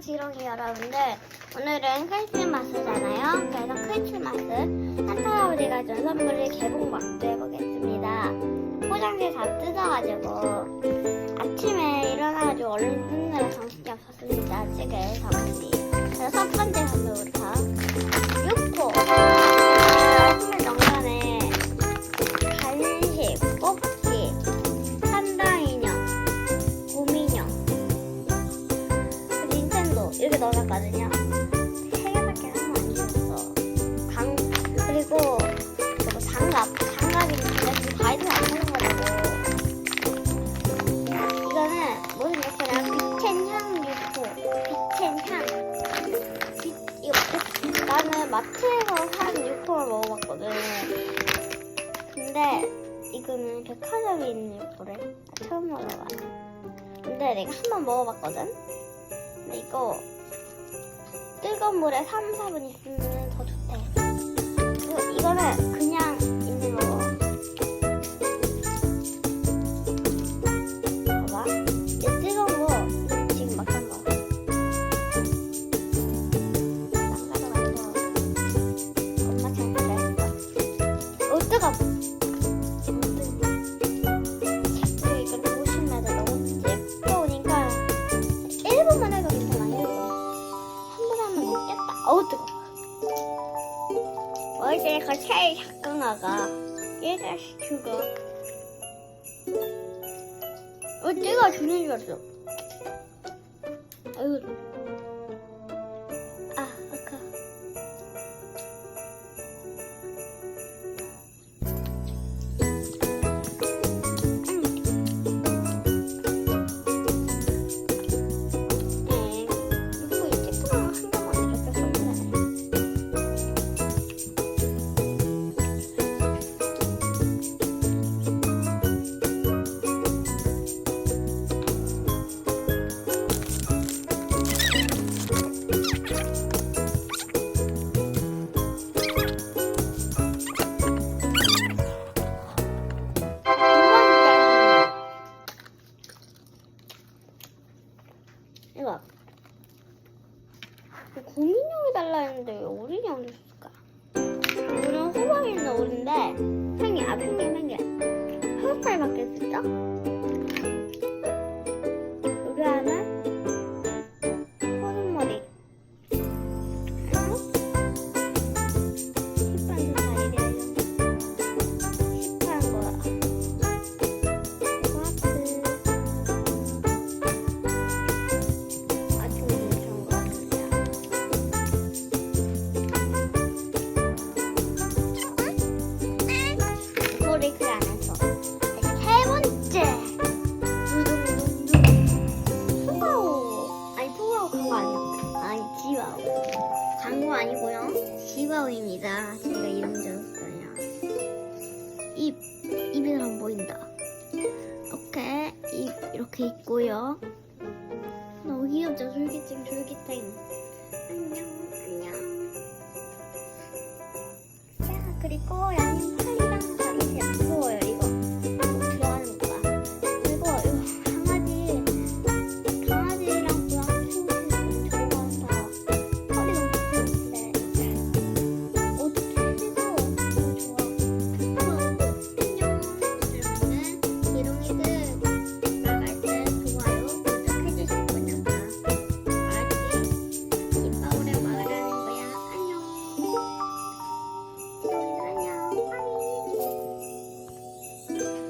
지렁이 여러분들 오늘은 크리스마스잖아요. 그래서 크리스마스 산타 할아버지가 준 선물을 개봉박도 해보겠습니다. 포장지 다 뜯어가지고 아침에 일어나가지고 얼른 뜯느라 정신이 없었습니다. 찌개 정리 그래서 첫 번째 넣어놨거든요. 세 개밖에 안 주었어. 장 그리고 그리고 장갑 장갑이 지금 과일을 안 먹은 거라고. 이거는 무슨 육포냐? 빛의 향 육포. 빛의 향. 빛 이거 복- 나는 마트에서 산 육포를 먹어봤거든. 근데 이거는 백화점에 있는. 나 처음 먹어봐. 근데 내가 한 번 먹어봤거든. 근데 이거 뜨거운 물에 3, 4분 있으면 더 좋대. 그리고 이거는 그냥 어제 그 제일 작은 아가 얘가 죽어. 어 뜨거 죽는 줄 알았어. 아이 이거 고민형이 달라 했는데 왜 오린이 안 줬을까? 있는 오린데 아니야. 아니 지와오. 광고 아니고요. 지와오입니다. 제가 이름 지었어요. 입 입이 안 보인다. 이렇게 입 이렇게 있고요. 너무 귀엽죠? 졸기증 졸기증 안녕 안녕. 자 그리고 양념